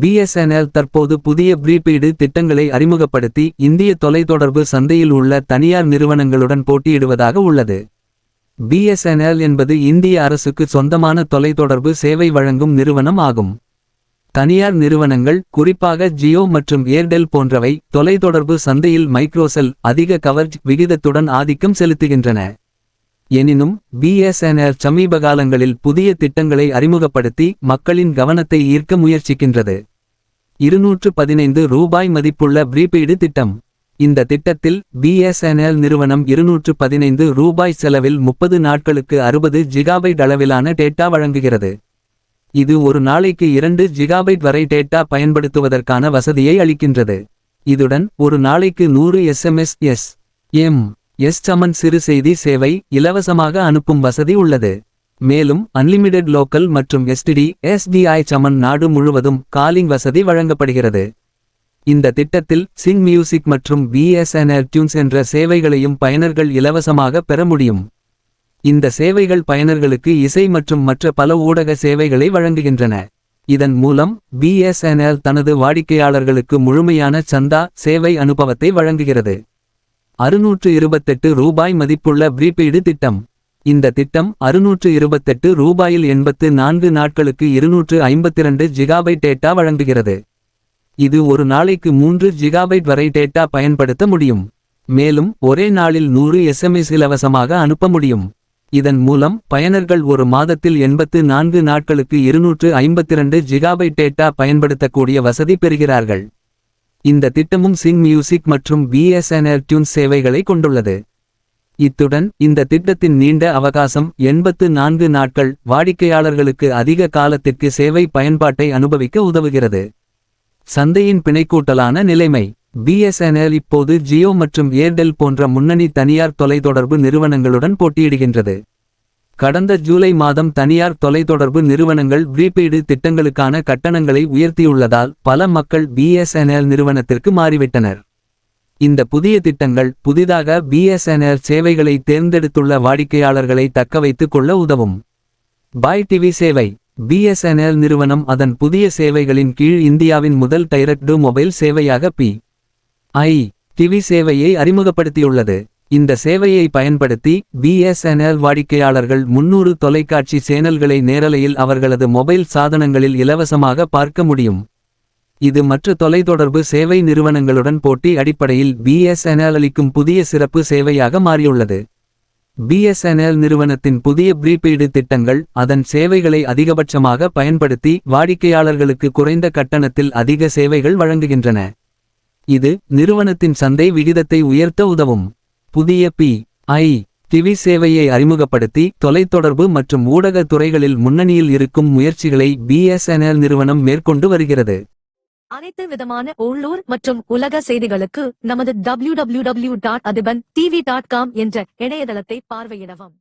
BSNL தற்போது புதிய prepaid திட்டங்களை அறிமுகப்படுத்தி இந்திய தொலைத்தொடர்பு சந்தையில் உள்ள தனியார் நிறுவனங்களுடன் போட்டியிடுவதாக உள்ளது. பிஎஸ்என்எல் என்பது இந்திய அரசுக்கு சொந்தமான தொலைத்தொடர்பு சேவை வழங்கும் நிறுவனம் ஆகும். தனியார் நிறுவனங்கள் குறிப்பாக ஜியோ மற்றும் ஏர்டெல் போன்றவை தொலைத்தொடர்பு சந்தையில் மைக்ரோசெல் அதிக கவர்ஜ் விகிதத்துடன் ஆதிக்கம் செலுத்துகின்றன. எனினும் பிஎஸ்என்எல் சமீப காலங்களில் புதிய திட்டங்களை அறிமுகப்படுத்தி மக்களின் கவனத்தை ஈர்க்க முயற்சிக்கின்றது. இருநூற்று பதினைந்து ரூபாய் மதிப்புள்ள ப்ரீபெய்டு திட்டம். இந்த திட்டத்தில் பிஎஸ்என்எல் நிறுவனம் இருநூற்று பதினைந்து ரூபாய் செலவில் முப்பது நாட்களுக்கு அறுபது ஜிகாபைட் அளவிலான டேட்டா வழங்குகிறது. இது ஒரு நாளைக்கு இரண்டு ஜிகாபைட் வரை டேட்டா பயன்படுத்துவதற்கான வசதியை அளிக்கின்றது. இதுடன் ஒரு நாளைக்கு நூறு எஸ்எம்எஸ் எஸ் எம் எஸ் சமன் சிறு செய்தி சேவை இலவசமாக அனுப்பும் வசதி உள்ளது. மேலும் அன்லிமிடெட் லோக்கல் மற்றும் எஸ்டிடி எஸ்டிஐ சமன் நாடு முழுவதும் காலிங் வசதி வழங்கப்படுகிறது. இந்த திட்டத்தில் சிங் மியூசிக் மற்றும் பிஎஸ்என்எல் டியூன்ஸ் என்ற சேவைகளையும் பயனர்கள் இலவசமாக பெற முடியும். இந்த சேவைகள் பயனர்களுக்கு இசை மற்றும் மற்ற பல ஊடக சேவைகளை வழங்குகின்றன. இதன் மூலம் பிஎஸ்என்எல் தனது வாடிக்கையாளர்களுக்கு முழுமையான சந்தா சேவை அனுபவத்தை வழங்குகிறது. அறுநூற்று இருபத்தெட்டு ரூபாய் மதிப்புள்ள ப்ரீபெய்டு திட்டம். இந்த திட்டம் அறுநூற்று இருபத்தெட்டு ரூபாயில் எண்பத்து நான்கு நாட்களுக்கு இருநூற்று ஐம்பத்திரண்டு ஜிகாபைட் டேட்டா வழங்குகிறது. இது ஒரு நாளைக்கு மூன்று ஜிகாபைட் வரை டேட்டா பயன்படுத்த முடியும். மேலும் ஒரே நாளில் நூறு எஸ்எம்எஸ் இலவசமாக அனுப்ப முடியும். இதன் மூலம் பயனர்கள் ஒரு மாதத்தில் எண்பத்து நான்கு நாட்களுக்கு இருநூற்று ஐம்பத்திரண்டு ஜிகாபைட் டேட்டா பயன்படுத்தக்கூடிய வசதி பெறுகிறார்கள். இந்த திட்டமும் சிங் மியூசிக் மற்றும் பிஎஸ்என்எல் டியூன்ஸ் சேவைகளை கொண்டுள்ளது. இத்துடன் இந்த திட்டத்தின் நீண்ட அவகாசம் எண்பத்து நான்கு நாட்கள் வாடிக்கையாளர்களுக்கு அதிக காலத்திற்கு சேவை பயன்பாட்டை அனுபவிக்க உதவுகிறது. சந்தையின் பிணைக்கூட்டலான நிலைமை. பிஎஸ்என்எல் இப்போது ஜியோ மற்றும் ஏர்டெல் போன்ற முன்னணி தனியார் தொலைத்தொடர்பு நிறுவனங்களுடன் போட்டியிடுகின்றது. கடந்த ஜூலை மாதம் தனியார் தொலைத்தொடர்பு நிறுவனங்கள் ப்ரீபெய்டு திட்டங்களுக்கான கட்டணங்களை உயர்த்தியுள்ளதால் பல மக்கள் பிஎஸ்என்எல் நிறுவனத்திற்கு மாறிவிட்டனர். இந்த புதிய திட்டங்கள் புதிதாக பிஎஸ்என்எல் சேவைகளை தேர்ந்தெடுத்துள்ள வாடிக்கையாளர்களை தக்கவைத்துக் கொள்ள உதவும். பாய் டிவி சேவை பிஎஸ்என்எல் நிறுவனம் அதன் புதிய சேவைகளின் கீழ் இந்தியாவின் முதல் டைரக்டு மொபைல் சேவையாக பி ஐ டிவி சேவையை அறிமுகப்படுத்தியுள்ளது. இந்த சேவையை பயன்படுத்தி பிஎஸ்என்எல் வாடிக்கையாளர்கள் முன்னூறு தொலைக்காட்சி சேனல்களை நேரலையில் அவர்களது மொபைல் சாதனங்களில் இலவசமாக பார்க்க முடியும். இது மற்ற தொலைத்தொடர்பு சேவை நிறுவனங்களுடன் போட்டி அடிப்படையில் பிஎஸ்என்எல் அளிக்கும் புதிய சிறப்பு சேவையாக மாறியுள்ளது. பிஎஸ்என்எல் நிறுவனத்தின் புதிய ப்ரீபெய்டு திட்டங்கள் அதன் சேவைகளை அதிகபட்சமாக பயன்படுத்தி வாடிக்கையாளர்களுக்கு குறைந்த கட்டணத்தில் அதிக சேவைகள் வழங்குகின்றன. இது நிறுவனத்தின் சந்தை விகிதத்தை உயர்த்த உதவும். புதிய பி ஐ டிவி சேவையை அறிமுகப்படுத்தி தொலைத்தொடர்பு மற்றும் ஊடக துறைகளில் முன்னணியில் இருக்கும் முயற்சிகளை பிஎஸ்என்எல் நிறுவனம் மேற்கொண்டு வருகிறது. அனைத்து விதமான உள்ளூர் மற்றும் உலக செய்திகளுக்கு நமது W W W dot Athiban TV dot com என்ற இணையதளத்தை பார்வையிடவும்.